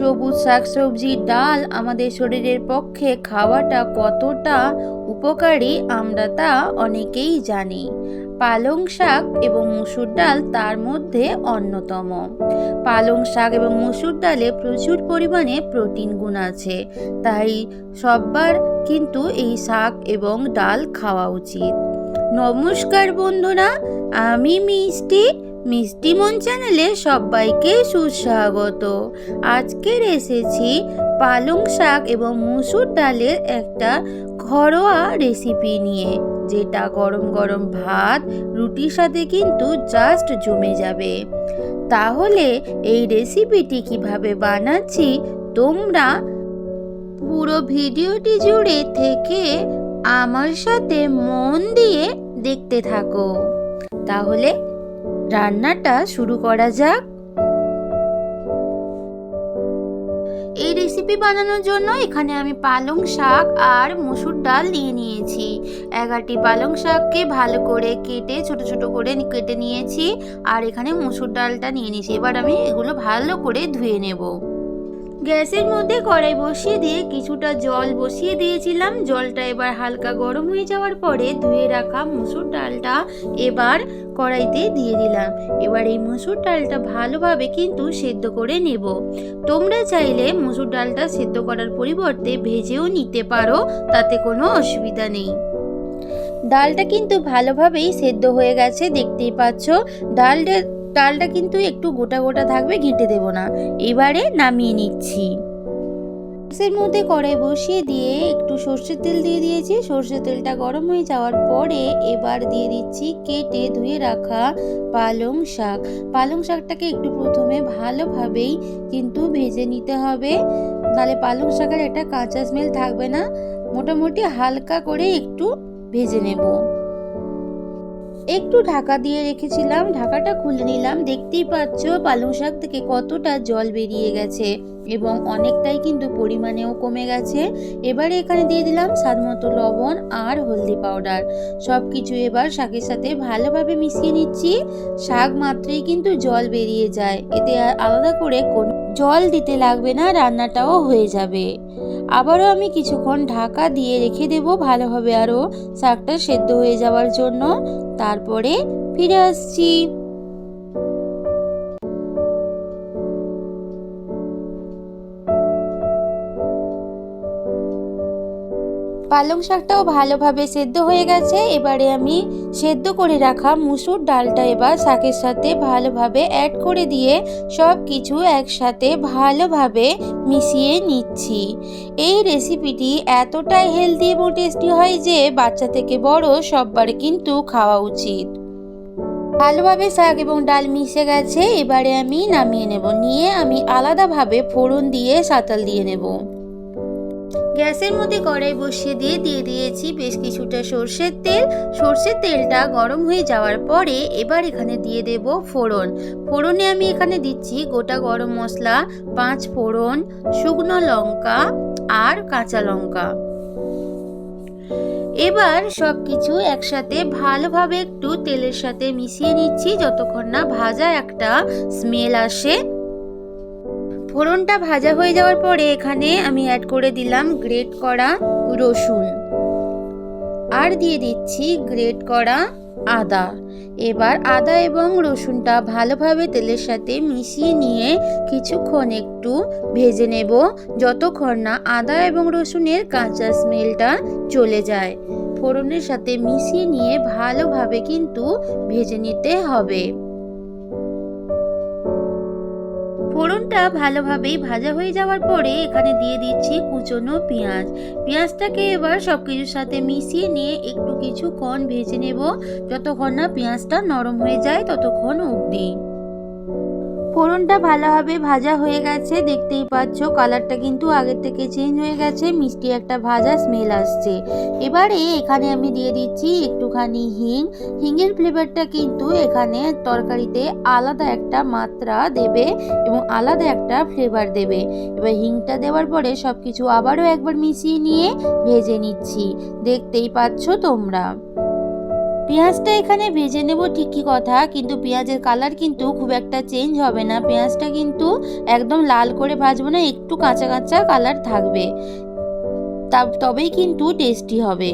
সবুজ শাকসবজি, ডাল আমাদের শরীরের পক্ষে খাওয়াটা কতটা উপকারী আমরা তা অনেকেই জানি। পালং শাক এবং মুসুর ডাল তার মধ্যে অন্যতম। পালং শাক এবং মুসুর ডালে প্রচুর পরিমাণে প্রোটিন গুণ আছে, তাই সববার কিন্তু এই শাক এবং ডাল খাওয়া উচিত। নমস্কার বন্ধুরা, আমি মিষ্টি মিষ্টি মন চ্যানেলে সবাইকে সুস্বাগত। আজকের এসেছি পালং শাক এবং মুসুর ডালের একটা ঘরোয়া রেসিপি নিয়ে, যেটা গরম গরম ভাত, রুটির সাথে কিন্তু জাস্ট জমে যাবে। তাহলে এই রেসিপিটি কীভাবে বানাচ্ছি, তোমরা পুরো ভিডিওটি জুড়ে থেকে আমার সাথে মন দিয়ে দেখতে থাকো। তাহলে রান্নাটা শুরু করা যাক। এই রেসিপি বানানোর জন্য এখানে আমি পালং শাক আর মসুর ডাল নিয়ে নিয়েছি। এগারটি পালং শাককে ভালো করে কেটে, ছোট ছোট করে কেটে নিয়েছি। আর এখানে মসুর ডালটা নিয়ে নিয়েছি। এবার আমি এগুলো ভালো করে ধুয়ে নেব। গ্যাসের মধ্যে কড়াই বসিয়ে দিয়ে কিছুটা জল বসিয়ে দিয়েছিলাম। জলটা এবার হালকা গরম হয়ে যাওয়ার পরে ধুয়ে রাখা মুসুর ডালটা এবার কড়াইতে দিয়ে দিলাম। এবার এই মুসুর ডালটা ভালোভাবে কিন্তু সেদ্ধ করে নেব। তোমরা চাইলে মুসুর ডালটা সেদ্ধ করার পরিবর্তে ভেজেও নিতে পারো, তাতে কোনো অসুবিধা নেই। ডালটা কিন্তু ভালোভাবেই সেদ্ধ হয়ে গেছে, দেখতেই পাচ্ছ। ডালটা ডালটা কিন্তু একটু গোটা গোটা থাকবে, ঘেঁটে দেবো না। এবারে নামিয়ে নিচ্ছি। গ্যাসের মধ্যে কড়াই বসিয়ে দিয়ে একটু সর্ষের তেল দিয়ে দিয়েছি। সর্ষের তেলটা গরম হয়ে যাওয়ার পরে এবার দিয়ে দিচ্ছি কেটে ধুয়ে রাখা পালং শাক। পালং শাকটাকে একটু প্রথমে ভালোভাবেই কিন্তু ভেজে নিতে হবে। তাহলে পালং শাকের একটা কাঁচা স্মেল থাকবে না। মোটামুটি হালকা করে একটু ভেজে নেব। একটু ঢাকা দিয়ে রেখেছিলাম, ঢাকাটা খুলে নিলাম, দেখতেই পাচ্ছ পালং শাক থেকে কতটা জল বেরিয়ে গেছে এবং অনেকটাই কিন্তু পরিমাণেও কমে গেছে। এবারে এখানে দিয়ে দিলাম স্বাদ মতো লবণ আর হলদি পাউডার। সব কিছু এবার শাকের সাথে ভালোভাবে মিশিয়ে নিচ্ছি। শাক মাত্রেই কিন্তু জল বেরিয়ে যায়। এতে আলাদা করে কোন জল দিতে লাগবে না, রান্নাটাও হয়ে যাবে। আবারও আমি কিছুক্ষণ ঢাকা দিয়ে রেখে দেব ভালোভাবে আরও শাকটা সেদ্ধ হয়ে যাওয়ার জন্য। তারপরে ফিরে আসছি। পালং শাকটাও ভালোভাবে সেদ্ধ হয়ে গেছে। এবারে আমি সেদ্ধ করে রাখা মুসুর ডালটা এবার শাকের সাথে ভালোভাবে অ্যাড করে দিয়ে সব কিছু একসাথে ভালোভাবে মিশিয়ে নিচ্ছি। এই রেসিপিটি এতটাই হেলদি এবং টেস্টি হয় যে বাচ্চা থেকে বড় সববার কিন্তু খাওয়া উচিত। ভালোভাবে শাক এবং ডাল মিশে গেছে। এবারে আমি নামিয়ে নেব। নিয়ে আমি আলাদাভাবে ফোড়ন দিয়ে সাঁতাল দিয়ে নেব। গ্যাসের মধ্যে কড়াই বসিয়ে দিয়ে দিয়ে দিয়েছি বেশ কিছুটা সর্ষের তেল। সর্ষের তেলটা গরম হয়ে যাওয়ার পরে এবার এখানে দিয়ে দেব ফোড়ন। ফোড়নে আমি এখানে দিচ্ছি গোটা গরম মশলা, পাঁচ ফোড়ন, শুকনো লঙ্কা আর কাঁচা লঙ্কা। এবার সব কিছু একসাথে ভালোভাবে একটু তেলের সাথে মিশিয়ে নিচ্ছি, যতক্ষণ না ভাজা একটা স্মেল আসে। ফোড়নটা ভাজা হয়ে যাওয়ার পরে এখানে আমি অ্যাড করে দিলাম গ্রেট করা রসুন। আর দিয়ে দিচ্ছি গ্রেট করা আদা। এবার আদা এবং রসুনটা ভালোভাবে তেলের সাথে মিশিয়ে নিয়ে কিছুক্ষণ একটু ভেজে নেব, যতক্ষণ না আদা এবং রসুনের কাঁচা স্মেলটা চলে যায়। ফোড়নের সাথে মিশিয়ে নিয়ে ভালোভাবে কিন্তু ভেজে নিতে হবে। ফোড়নটা ভালোভাবেই ভাজা হয়ে যাওয়ার পরে এখানে দিয়ে দিচ্ছি কুচনো পেঁয়াজ। পেঁয়াজটাকে এবার সব কিছুর সাথে মিশিয়ে নিয়ে একটু কিছুক্ষণ ভেজে নেব। যতক্ষণ না পেঁয়াজটা নরম হয়ে যায় ততক্ষণ অবধি। ফোড়নটা ভালোভাবে ভাজা হয়ে গেছে, দেখতেই পাচ্ছ কালারটা কিন্তু আগের থেকে চেঞ্জ হয়ে গেছে, মিষ্টি একটা ভাজা স্মেল আসছে। এবারে এখানে আমি দিয়ে দিচ্ছি একটুখানি হিং। হিংয়ের ফ্লেভারটা কিন্তু এখানে তরকারিতে আলাদা একটা মাত্রা দেবে এবং আলাদা একটা ফ্লেভার দেবে। এবার হিংটা দেওয়ার পরে সব কিছু আবারও একবার মিশিয়ে নিয়ে ভেজে নিচ্ছি। দেখতেই পাচ্ছ তোমরা। পেঁয়াজটা এখানে ভেজে নেব, ঠিকই কথা, কিন্তু পেঁয়াজের কালার কিন্তু খুব একটা চেঞ্জ হবে না। পেঁয়াজটা কিন্তু একদম লাল করে ভাজবো না, একটু কাঁচা কাঁচা কালার থাকবে। তা- তবেই কিন্তু টেস্টি হবে।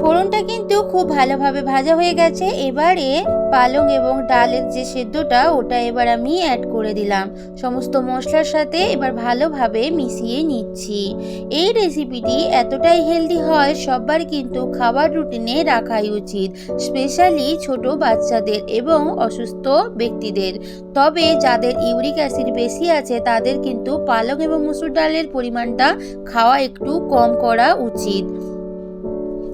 ফোড়নটা কিন্তু খুব ভালোভাবে ভাজা হয়ে গেছে, এবারে পালং এবং ডালের যে সেদ্ধটা, ওটা এবার আমি অ্যাড করে দিলাম। সমস্ত মশলার সাথে এবার ভালোভাবে মিশিয়ে নিচ্ছি। এই রেসিপিটি এতটাই হেলদি হয় সবার কিন্তু খাবার রুটিনে রাখাই উচিত স্পেশালি ছোট বাচ্চাদের এবং অসুস্থ ব্যক্তিদের। তবে যাদের ইউরিক অ্যাসিড বেশি আছে, তাদের কিন্তু পালং এবং মুসুর ডালের পরিমাণটা খাওয়া একটু কম করা উচিত।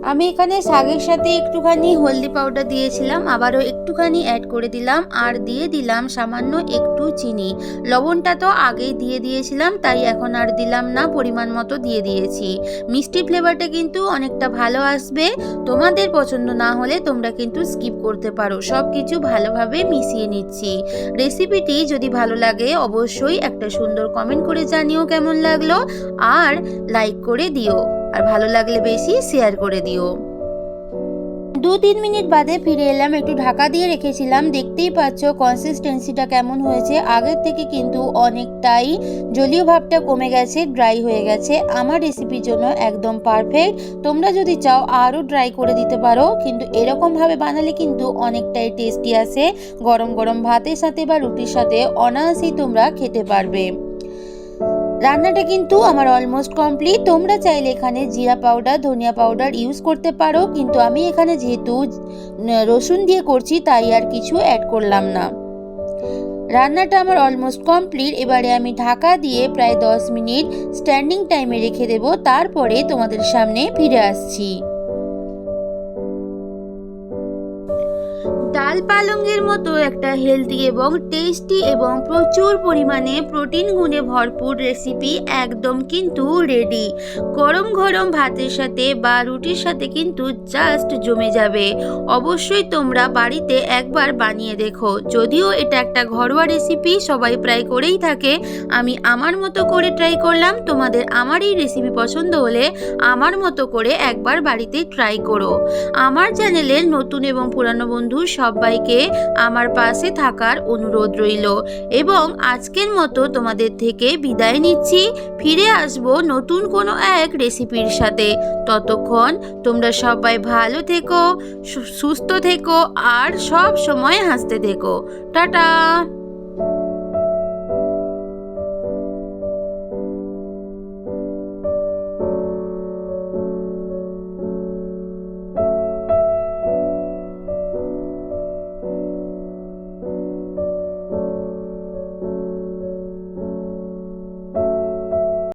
আমি এখানে শাকের সাথে একটুখানি হলদি পাউডার দিয়েছিলাম, আবারও একটুখানি অ্যাড করে দিলাম, আর দিয়ে দিলাম সামান্য একটু চিনি। লবণটা তো আগেই দিয়ে দিয়েছিলাম, তাই এখন আর দিলাম না, পরিমাণ মতো দিয়ে দিয়েছি। মিষ্টি ফ্লেভারটা কিন্তু অনেকটা ভালো আসবে, তোমাদের পছন্দ না হলে তোমরা কিন্তু স্কিপ করতে পারো। সব কিছু ভালোভাবে মিশিয়ে নিচ্ছি। রেসিপিটি যদি ভালো লাগে, অবশ্যই একটা সুন্দর কমেন্ট করে জানিও কেমন লাগল, আর লাইক করে দিও। আর ভালো লাগলে বেশি শেয়ার করে দিও। দু তিন মিনিট বাদে ফিরে এলাম, একটু ঢাকা দিয়ে রেখেছিলাম। দেখতেই পাচ্ছ কনসিস্টেন্সিটা কেমন হয়েছে। আগের থেকে কিন্তু অনেকটাই জলীয় ভাবটা কমে গেছে ড্রাই হয়ে গেছে। আমার রেসিপির জন্য একদম পারফেক্ট তোমরা যদি চাও আরও ড্রাই করে দিতে পারো, কিন্তু এরকমভাবে বানালে কিন্তু অনেকটাই টেস্টি আসে। গরম গরম ভাতের সাথে বা রুটির সাথে অনায়াসেই তোমরা খেতে পারবে। রান্নাটা কিন্তু আমার অলমোস্ট কমপ্লিট তোমরা চাইলে এখানে জিরা পাউডার ধনিয়া পাউডার ইউজ করতে পারো, কিন্তু আমি এখানে যেহেতু রসুন দিয়ে করছি, তাই আর কিছু অ্যাড করলাম না। রান্নাটা আমার অলমোস্ট কমপ্লিট এবারে আমি ঢাকা দিয়ে প্রায় দশ মিনিট স্ট্যান্ডিং টাইমে রেখে দেব। তারপরে তোমাদের সামনে ফিরে আসছি। ডাল পালঙ্গের মতো একটা হেলদি এবং টেস্টি এবং প্রচুর পরিমাণে প্রোটিন গুণে ভরপুর রেসিপি একদম কিন্তু রেডি গরম গরম ভাতের সাথে বা রুটির সাথে কিন্তু জাস্ট জমে যাবে। অবশ্যই তোমরা বাড়িতে একবার বানিয়ে দেখো। যদিও এটা একটা ঘরোয়া রেসিপি সবাই প্রায় করেই থাকে। আমি আমার মতো করে ট্রাই করলাম। তোমাদের আমার এই রেসিপি পছন্দ হলে আমার মতো করে একবার বাড়িতে ট্রাই করো। আমার চ্যানেলের নতুন এবং পুরানো বন্ধু সবাইকে আমার পাশে থাকার অনুরোধ রইল এবং আজকের মতো তোমাদের থেকে বিদায় নিচ্ছি। ফিরে আসব নতুন কোনো এক রেসিপির সাথে। ততক্ষণ তোমরা সবাই ভালো থেকো সুস্থ থেকো আর সব সময় হাসতে থেকো। টাটা!